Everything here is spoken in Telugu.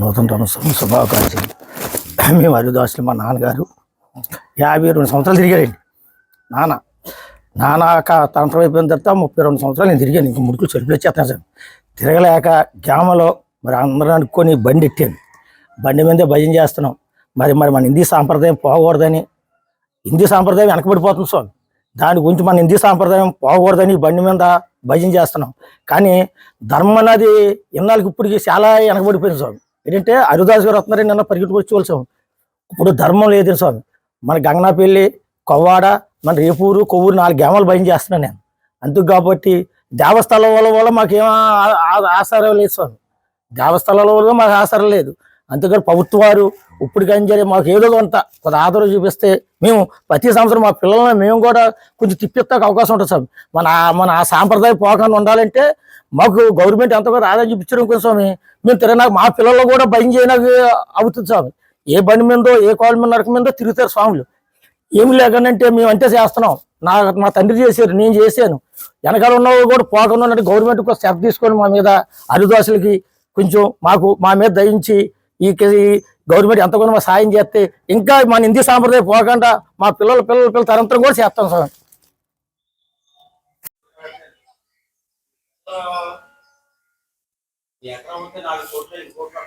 నూతన సంవత్సరం శుభాకాంక్షలు. మేము హరిదాసులు మా నాన్నగారు. యాభై రెండు సంవత్సరాలు తిరిగాడండి నాన్న నాన్న తంత్రం అయిపోయిన తర్వాత ముప్పై రెండు సంవత్సరాలు నేను తిరిగాను. ఇంక ముడుకులు చెరుపులు వచ్చేస్తాను సార్. తిరగలేక గ్రామంలో మరి అందరూ అనుకొని బండి ఎట్టాను బండి మీదే భజన చేస్తున్నాం. మరి మరి మన హిందీ సాంప్రదాయం పోకూడదని హిందీ సాంప్రదాయం వెనకబడిపోతుంది స్వామి. దాని గురించి మన హిందీ సాంప్రదాయం పోకూడదని బండి మీద భజన చేస్తున్నాం. కానీ ధర్మం అనేది ఇన్నాళ్ళకి ఇప్పటికి చాలా వెనకబడిపోయింది స్వామి. ఏంటంటే హరిదాస్ గారు వస్తున్నారని నిన్న పరిగెట్టుకు వచ్చి స్వామి ఇప్పుడు ధర్మం లేదు స్వామి. మన గంగనాపల్లి కొవ్వాడ మన రేపూరు కొవ్వూరు నాలుగు గ్రామాలు భయం చేస్తున్నాను నేను. అందుకు కాబట్టి దేవస్థలం వల్ల వల్ల మాకేం ఆ- ఆసారం లేదు స్వామి. దేవస్థలాల వల్ల మాకు ఆసారం లేదు. అందుకని ప్రభుత్వ వారు ఇప్పుడు కానీ మాకు ఏదో కొంత కొంత ఆదరణ చూపిస్తే మేము ప్రతి సంవత్సరం మా పిల్లల్ని మేము కూడా కొంచెం తిప్పిస్తాక అవకాశం ఉంటుంది స్వామి. మన మన ఆ సాంప్రదాయ పోకాన్ని ఉండాలంటే మాకు గవర్నమెంట్ ఎంత కొంత ఆదాయం చూపించడం కోసం స్వామి. మేము తిరగనా మా పిల్లలు కూడా భయం చేయడానికి అవుతుంది స్వామి. ఏ బండి మీదో ఏ కాలు మీద నరక మీదో తిరుగుతారు స్వాములు. ఏమి లేకనంటే మేము అంతే చేస్తున్నాం. నా మా తండ్రి చేశారు నేను చేశాను. వెనకాల ఉన్న కూడా పోకుండా గవర్నమెంట్ ఒక స్టెప్ తీసుకొని మా మీద హరిదాసులకి కొంచెం మాకు మా మీద దయించి ఈ గవర్నమెంట్ ఎంత కొంత సాయం చేస్తే ఇంకా మన హిందీ సాంప్రదాయం పోకుండా మా పిల్లల పిల్లల పిల్లల తరంతరం కూడా చేస్తాం సార్. ఎకరం ఉంటే నాలుగు కోట్లు ఐదు కోట్లు